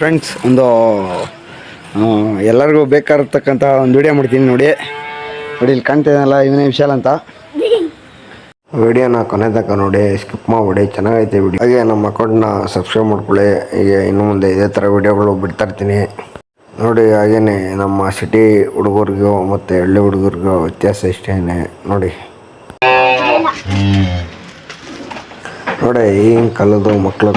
Friends ಒಂದು ಎಲ್ಲರಿಗೂ ಬೇಕಾಗಿರ್ತಕ್ಕಂಥ ಒಂದು ವಿಡಿಯೋ ಮಾಡ್ತೀನಿ ನೋಡಿ. ನೋಡಿ, ಇಲ್ಲಿ ಕಾಣ್ತಿದ್ದಾನಲ್ಲ ಇವನೇ ವಿಶಾಲ್ ಅಂತ. ವಿಡಿಯೋನ ಕೊನೆ ತನಕ ನೋಡಿ ಸ್ಕಿಪ್ ಮಾಡಿಬಿಡಿ, ಚೆನ್ನಾಗೈತೆ ವಿಡಿಯೋ ಹಾಗೆ ನಮ್ಮ ಅಕೌಂಟ್ನ ಸಬ್ಸ್ಕ್ರೈಬ್ ಮಾಡ್ಕೊಳ್ಳಿ. ಈಗ ಇನ್ನು ಮುಂದೆ ಇದೇ ಥರ ವಿಡಿಯೋಗಳು ಬಿಡ್ತಾ ಇರ್ತೀನಿ. ನೋಡಿ ಹಾಗೇ ನಮ್ಮ ಸಿಟಿ ಹುಡುಗರಿಗೂ ಮತ್ತು ಹಳ್ಳಿ ಹುಡುಗರಿಗೂ ವ್ಯತ್ಯಾಸ ಇಷ್ಟೇ ನೋಡಿ. ನೋಡಿ ಈಗಿನ ಕಾಲದ ಫೋನ್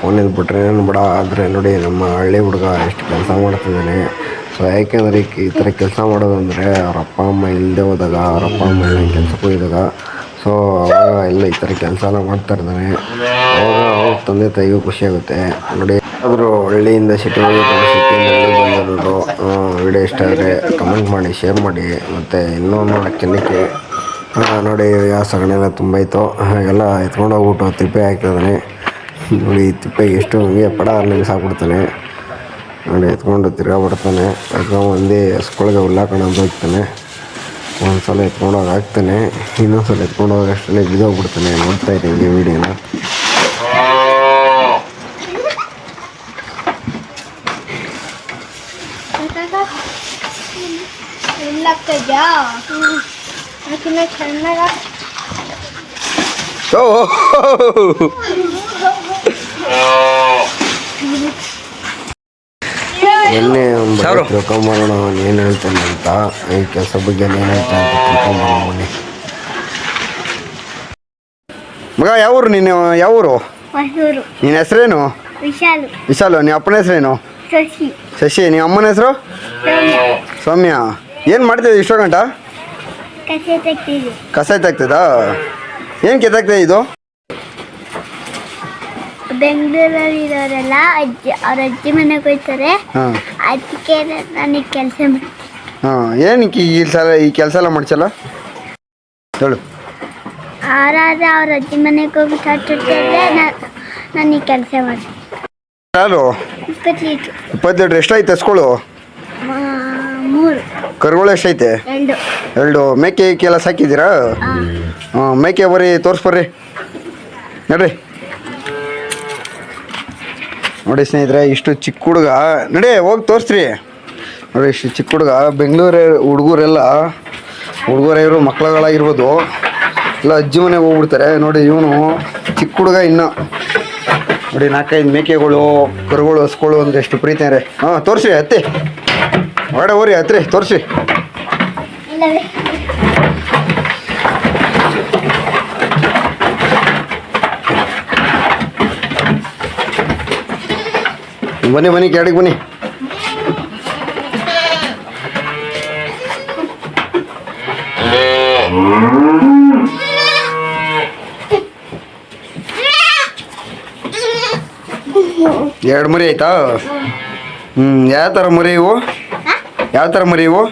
ಫೋನಿಂದ ಬಿಟ್ರೆ ಏನು ಬಿಡ. ಆದರೆ ನೋಡಿ ನಮ್ಮ ಹಳ್ಳಿ ಹುಡುಗ ಎಷ್ಟು ಕೆಲಸ ಮಾಡ್ತಿದ್ದಾನೆ. ಸೊ ಯಾಕೆಂದರೆ ಈ ಥರ ಕೆಲಸ ಮಾಡೋದಂದರೆ ಅವ್ರ ಅಪ್ಪ ಅಮ್ಮ ಇಲ್ಲದೆ ಹೋದಾಗ ಅವ್ರ ಅಪ್ಪ ಅಮ್ಮ ಕೆಲ್ಸಕ್ಕೆ ಹೋಗಿದಾಗ ಸೊ ಅವಾಗ ಎಲ್ಲ ಈ ಥರ ಕೆಲಸ ಎಲ್ಲ ಮಾಡ್ತಾ ಇರ್ತಾನೆ. ಅವ್ರ ತಂದೆ ತಾಯಿಗೂ ಖುಷಿ ಆಗುತ್ತೆ. ನೋಡಿ ಆದರೂ ಹಳ್ಳಿಯಿಂದ ಸಿಟಿ ಬಂದಿರೋರು ವಿಡಿಯೋ ಇಷ್ಟ ಆದರೆ ಕಮೆಂಟ್ ಮಾಡಿ ಶೇರ್ ಮಾಡಿ. ಮತ್ತು ಇನ್ನೂ ನಾಲ್ಕು ಜನಕ್ಕೆ ಆ, ನೋಡಿ ಯಾವ ಸಗಣಿ ಎಲ್ಲ ತುಂಬ ಇತ್ತು ಹಾಗೆಲ್ಲ ಎತ್ಕೊಂಡು ಹೋಗ್ಬಿಟ್ಟು ತಿಪ್ಪೆ ಹಾಕ್ತಿದ್ದಾನೆ ನೋಡಿ, ಈ ತಿಪ್ಪೆಗೆ ಎಷ್ಟು ಹಂಗೆ ಪಡ ನನಗೆ ಸಾಕ್ಬಿಡ್ತಾನೆ. ನೋಡಿ, ಎತ್ಕೊಂಡು ತಿರ್ಗಾಬಿಡ್ತಾನೆ ಬಿಡ್ತಾನೆ ಒಂದೇ ಹಸ್ಕೊಳಗೆ ಅಂತ ಹೋಗ್ತಾನೆ. ಒಂದು ಸಲ ಎತ್ಕೊಂಡೋಗಿ ಹಾಕ್ತಾನೆ. ಇನ್ನೊಂದು ಸಲ ಎತ್ಕೊಂಡು ಹೋಗಿ ಅಷ್ಟೇ ಬಿದ್ದೋಗ್ಬಿಡ್ತಾನೆ. ನೋಡ್ತಾ ಇದ್ದೀನಿ ವೀಡಿಯೋನ. ಎಲ್ಲಾಗ್ತದ್ಯಾ ಅದಕ್ಕಿಂತ ಚೆನ್ನಾಗ ಎಣ್ಣೆ. ತಿಳ್ಕೊಂಬರೋಣ ಅವ್ನು ಏನು ಹೇಳ್ತಾನೆ ಅಂತ. ಈ ಕೆಲಸ ಬಗ್ಗೆ ಏನು ಹೇಳ್ತಾನೆ ಅಂತ ತಿಳ್ಕೊಂಬರೋಣ ಮಗ ಯಾವೂರು ನೀನು? ಯಾವೂರು? ಹೊಸೂರು. ನಿನ್ನ ಹೆಸರೇನು? ವಿಶಾಲು. ವಿಶಾಲು ನಿಮ್ಮ ಅಪ್ಪನ ಹೆಸರೇನು? ಶಶಿ. ಶಶಿ ನಿಮ್ಮ ಅಮ್ಮನ ಹೆಸರು? ಸೌಮ್ಯ. ಸೌಮ್ಯ. ಏನು ಮಾಡ್ತಿದ್ದೆ ಇಷ್ಟೋ ಗಂಟ? ಕಸೆ ಎತ್ತಾಗ್ತದಾ ಏನು ಕೆತ್ತಾಗ್ತದೆ ಇದು? ಬೆಂಗಳೂರಲ್ಲಿ ಇರೋರೆಲ್ಲ ಅಜ್ಜಿ ಅವ್ರ ಅಜ್ಜಿ ಮನೆಗೆ ಹೋಗ್ತಾರೆ ಹಾಂ. ಅದಕ್ಕೆ ನನಗೆ ಕೆಲಸ ಮಾಡಿ ಹಾಂ ಏನಕ್ಕೆ ಈ ಸಲ ಈ ಕೆಲಸ ಎಲ್ಲ ಮಾಡ್ಸಲ್ಲ? ಹೇಳು. ಅವರಾದ್ರೆ ಅವ್ರ ಅಜ್ಜಿ ಮನೆಗೆ ಹೋಗಿ ನಾನು ನನಗೆ ಕೆಲಸ ಮಾಡ್ತೀನಿ. ಯಾರು? ಇಪ್ಪತ್ತೈದು ಇಪ್ಪತ್ತು ಲೀಟ್ರ್ ಎಷ್ಟಾಯ್ತು ಎಸ್ಕೊಳ್ಳು ಮೂರು ಕರುಗಳು ಎಷ್ಟೈತೆ ಎರಡು. ಎರಡು. ಮೇಕೆ ಎಲ್ಲ ಸಾಕಿದ್ದೀರಾ? ಹಾಂ. ಮೇಕೆ ಬರ್ರಿ ತೋರಿಸ್ಬರ್ರಿ. ನಡ್ರಿ. ನೋಡಿ ಸ್ನೇಹಿತರೆ ಇಷ್ಟು ಚಿಕ್ಕ ಹುಡುಗ. ನಡಿ ಹೋಗಿ ತೋರಿಸ್ರಿ. ನೋಡಿ ಇಷ್ಟು ಚಿಕ್ಕ ಹುಡುಗ ಬೆಂಗಳೂರು ಹುಡುಗರೆಲ್ಲ ಹುಡುಗರ ಮಕ್ಕಳುಗಳಾಗಿರ್ಬೋದು ಮಕ್ಳುಗಳಾಗಿರ್ಬೋದು ಎಲ್ಲ ಅಜ್ಜಿ ಮನೆಗೆ ಹೋಗ್ಬಿಡ್ತಾರೆ. ನೋಡಿ ಇವನು ಚಿಕ್ಕ ಹುಡುಗ ಇನ್ನು. ನೋಡಿ ನಾಲ್ಕೈದು ಮೇಕೆಗಳು ಕರುಗಳು ಹಸ್ಗಳು ಅಂದ್ರೆ ಎಷ್ಟು ಪ್ರೀತಿ ರೀ. ಹಾಂ ತೋರಿಸಿ ಹತ್ತಿ ಹೊರಡೆ ಊರಿ ಹತ್ರಿ ತೋರಿಸಿ. ಬನ್ನಿ ಬನ್ನಿ ಕೆಳಗೆ ಬನ್ನಿ. ಎರಡು ಮರಿ ಆಯ್ತಾ? ಹ್ಞೂ ಯಾವ ಥರ ಮರಿ ಇವು? ಯಾವ ಥರ ಮರಿ ಇವು?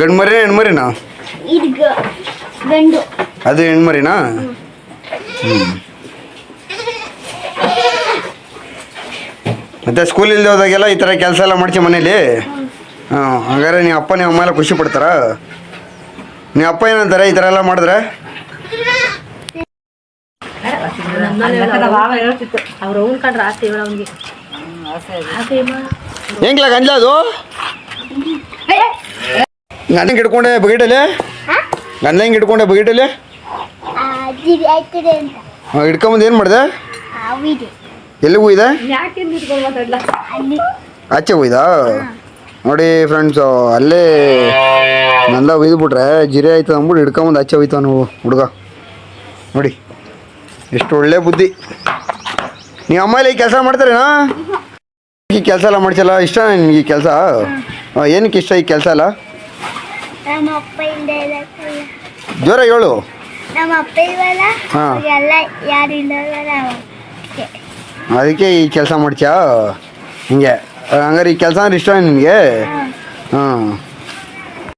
ಗಂಡು ಮರಿ ಹೆಣ್ಣು ಮರಿನಾ? ಇದು ಗಂಡು. ಅದು ಹೆಣ್ಣು ಮರಿನಾ? ಮತ್ತೆ ಸ್ಕೂಲ್ ಇಲ್ಲದೆ ಹೋದಾಗೆಲ್ಲ ಈ ಥರ ಕೆಲಸ ಎಲ್ಲ ಮಾಡ್ತೀವಿ ಮನೇಲಿ? ಹಾಂ ಹಾಗಾದ್ರೆ ನೀವು ಅಪ್ಪ ನೀವು ಅಮ್ಮ ಎಲ್ಲ ಖುಷಿ ಪಡ್ತಾರ? ನೀವು ಅಪ್ಪ ಏನಂತಾರೆ ಈ ಥರ ಎಲ್ಲ ಮಾಡಿದ್ರೆ? ಹೆಂಗ್ಲ ಗಂಜಲ ಅದು? ಗಂಡ ಹಿಡ್ಕೊಂಡೆ ಬಗೀಟಲ್ಲಿ ಗಂಡ ಹೆಂಗೆ ಅಂತ. ಹಾಂ ಹಿಡ್ಕೊಂಬಂದು ಏನು ಮಾಡಿದೆ? ಮಾತಾಡ್ಲ? ಅಲ್ಲಿ. ಆಚೆ ಹೋಯ್ದಾ ನೋಡಿ ಫ್ರೆಂಡ್ಸು ಅಲ್ಲೇ ನಂದ ಒಯ್ದುಬಿಟ್ರೆ ಜಿರೆ ಆಯ್ತದ ಅಂದ್ಬಿಟ್ಟು ಹಿಡ್ಕೊಂಬಂದು ಆಚೆ ಹೋಯ್ತಾವ ನೀವು ಹುಡುಗ. ನೋಡಿ ಎಷ್ಟು ಒಳ್ಳೆ ಬುದ್ಧಿ. ನೀವು ಅಮ್ಮ ಈ ಕೆಲಸ ಮಾಡ್ತಾರೇನಾ? ಈ ಕೆಲಸ ಎಲ್ಲ ಮಾಡ್ಸಲ್ಲ? ಇಷ್ಟ ನಿನಗೆ ಈ ಕೆಲಸ? ಏನಕ್ಕೆ ಇಷ್ಟ ಈ ಕೆಲಸ ಅಲ್ಲ ನಮ್ಮ ಅಪ್ಪ ಜೋರಾಗಿ ಹೇಳು. ನಮ್ಮ ಅಪ್ಪ ಇಲ್ವಲ್ಲ? ಹಾ. ಎಲ್ಲ ಯಾರು ಇಲ್ಲವಲ್ಲ ಅವಕ್ಕೆ ಅದಕ್ಕೆ. ಈ ಕೆಲಸ ಮಾಡ್ತೀಯಾ? ಹಿಂಗೆ. ಹಂಗಾರೆ ಈ ಕೆಲಸ ಅಂದ್ರೆ ಇಷ್ಟ ನಿಮಗೆ ಹಾಂ.